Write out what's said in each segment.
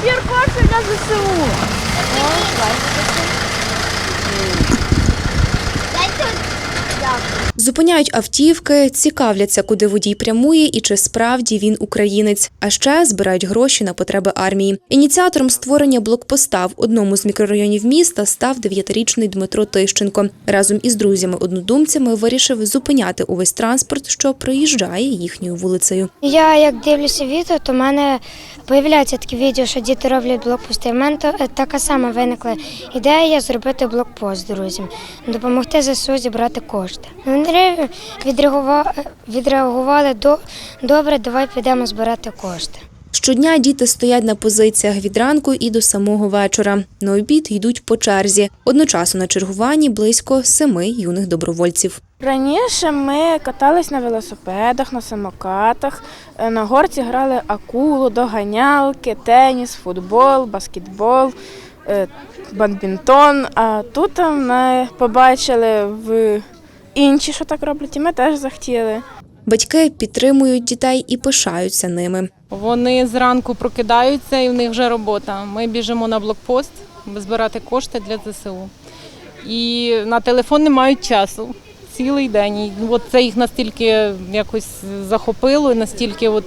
Збір коштів для ЗСУ. Зупиняють автівки, цікавляться, куди водій прямує і чи справді він українець. А ще збирають гроші на потреби армії. Ініціатором створення блокпоста в одному з мікрорайонів міста став дев'ятирічний Дмитро Тищенко. Разом із друзями-однодумцями вирішив зупиняти увесь транспорт, що проїжджає їхньою вулицею. Я як дивлюся відео, то в мене появляються такі відео, що діти роблять блокпости. У мене е, така сама виникла ідея зробити блокпост друзям, допомогти ЗСУ зібрати кошти. Вони відреагували, відреагували до добре, давай підемо збирати кошти. Щодня діти стоять на позиціях від ранку і до самого вечора. На обід йдуть по черзі. Одночасно на чергуванні близько семи юних добровольців. Раніше ми катались на велосипедах, на самокатах, е, на горці грали акулу, доганялки, теніс, футбол, баскетбол, е, бадмінтон. А тут ми побачили в інші, що так роблять, і ми теж захотіли. Батьки підтримують дітей і пишаються ними. Вони зранку прокидаються і в них вже робота. Ми біжимо на блокпост збирати кошти для ЗСУ. І на телефон не мають часу цілий день. І от це їх настільки якось захопило, і настільки от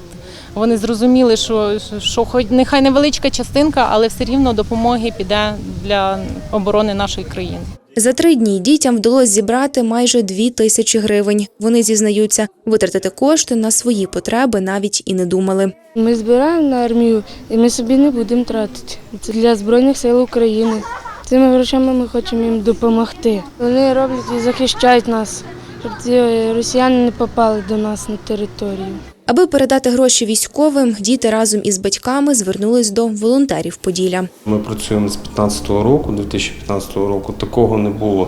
вони зрозуміли, що, що хоч нехай невеличка частинка, але все рівно допомоги піде для оборони нашої країни. За три дні дітям вдалося зібрати майже дві тисячі гривень. Вони зізнаються, витратити кошти на свої потреби навіть і не думали. Ми збираємо на армію, і ми собі не будемо тратити. Це для Збройних сил України. Цими грошима ми хочемо їм допомогти. Вони роблять і захищають нас, щоб ці росіяни не попали до нас на територію. Аби передати гроші військовим, діти разом із батьками звернулись до волонтерів Поділля. Ми працюємо з 15-го року, 2015 року. Такого не було.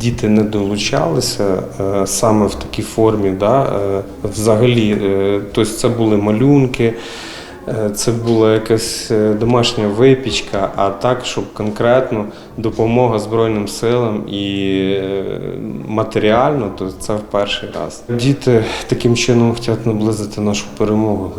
Діти не долучалися е, саме в такій формі. Да? е, Взагалі, е, тобто це були малюнки, це була якась е, домашня випічка, а так, щоб конкретно допомога Збройним силам і е, матеріально, то це в перший раз. Діти таким чином хочуть наблизити нашу перемогу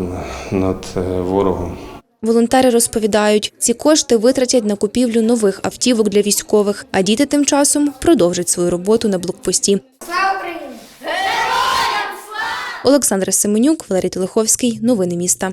над е, ворогом. Волонтери розповідають, ці кошти витратять на купівлю нових автівок для військових, а діти тим часом продовжать свою роботу на блокпості. Слава Україні! Олександра Семенюк, Валерій Телеховський. Новини міста.